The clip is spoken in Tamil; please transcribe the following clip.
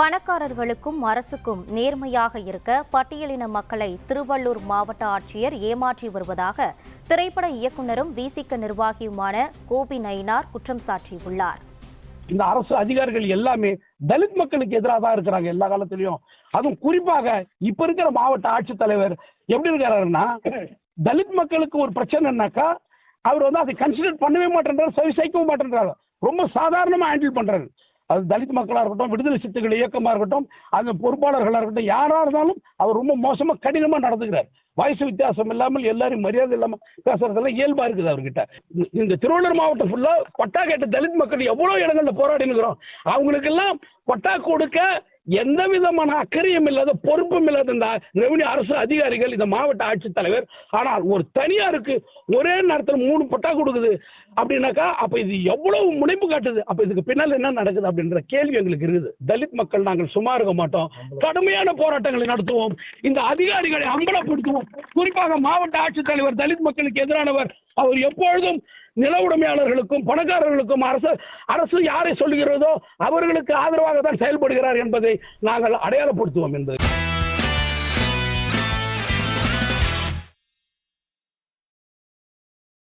பணக்காரர்களுக்கும் அரசுக்கும் நேர்மையாக இருக்க பட்டியலின மக்களை திருவள்ளூர் மாவட்ட ஆட்சியர் ஏமாற்றி வருவதாக திரைப்பட இயக்குனரும் விசிக நிர்வாகியுமான கோபி நயினார் குற்றம் சாட்டியுள்ளார். இந்த அரசு அதிகாரிகள் எல்லாமே தலித் மக்களுக்கு எதிராக தான் இருக்கிறாங்க எல்லா காலத்திலயும். அதுவும் குறிப்பாக இப்ப இருக்கிற மாவட்ட ஆட்சித்தலைவர் எப்படி இருக்கிறாருன்னா தலித் மக்களுக்கு ஒரு பிரச்சனைனாக்கா அவர் வந்து அதை கன்சிடர் பண்ணவே மாட்டேன்றாரு சரி செய்யவும் மாட்டேன்றாரு. ரொம்ப சாதாரணமா ஹேண்டில் பண்றாரு. அது தலித் மக்களாக இருக்கட்டும் விடுதலை சித்துக்கள் இயக்கமாக இருக்கட்டும் அந்த பொறுப்பாளர்களாக இருக்கட்டும் யாராக இருந்தாலும் அவர் ரொம்ப மோசமா கடினமா நடந்துக்கிறார். வயசு வித்தியாசம் இல்லாமல் எல்லாரும் மரியாதை இல்லாமல் பேசுறதெல்லாம் இயல்பா இருக்குது அவர்கிட்ட. இந்த- திருவள்ளூர் மாவட்டம் ஃபுல்லா பட்டா கேட்ட தலித் மக்கள் எவ்வளவு இடங்கள்ல போராடினுக்கிறோம் இருக்கிறோம். அவங்களுக்கு எல்லாம் பட்டா கொடுக்க எந்த விதமான அக்கறையும் இல்லாத பொறுப்பும் இல்லாத இந்த ரெவன்யூ அரசு அதிகாரிகள் இந்த மாவட்ட ஆட்சித்தலைவர். ஆனால் ஒரு தனியாருக்கு ஒரே நேரத்தில் மூணு பட்டா கொடுக்குது அப்படின்னாக்கா அப்ப இது எவ்வளவு முனைப்பு காட்டுது? அப்ப இதுக்கு பின்னால் என்ன நடக்குது அப்படின்ற கேள்வி எங்களுக்கு இருக்குது. தலித் மக்கள் நாங்கள் சும்மா இருக்க மாட்டோம். கடுமையான போராட்டங்களை நடத்துவோம். இந்த அதிகாரிகளை அம்பலப்படுத்துவோம். குறிப்பாக மாவட்ட ஆட்சித்தலைவர் தலித் மக்களுக்கு எதிரானவர் அவர் எப்பொழுதும் நில உடைமையாளர்களுக்கும் பணக்காரர்களுக்கும் அரசு அரசு யாரை சொல்லுகிறதோ அவர்களுக்கு ஆதரவாக தான் செயல்படுகிறார் என்பதை நாங்கள் அடையாளப்படுத்துவோம் என்பது.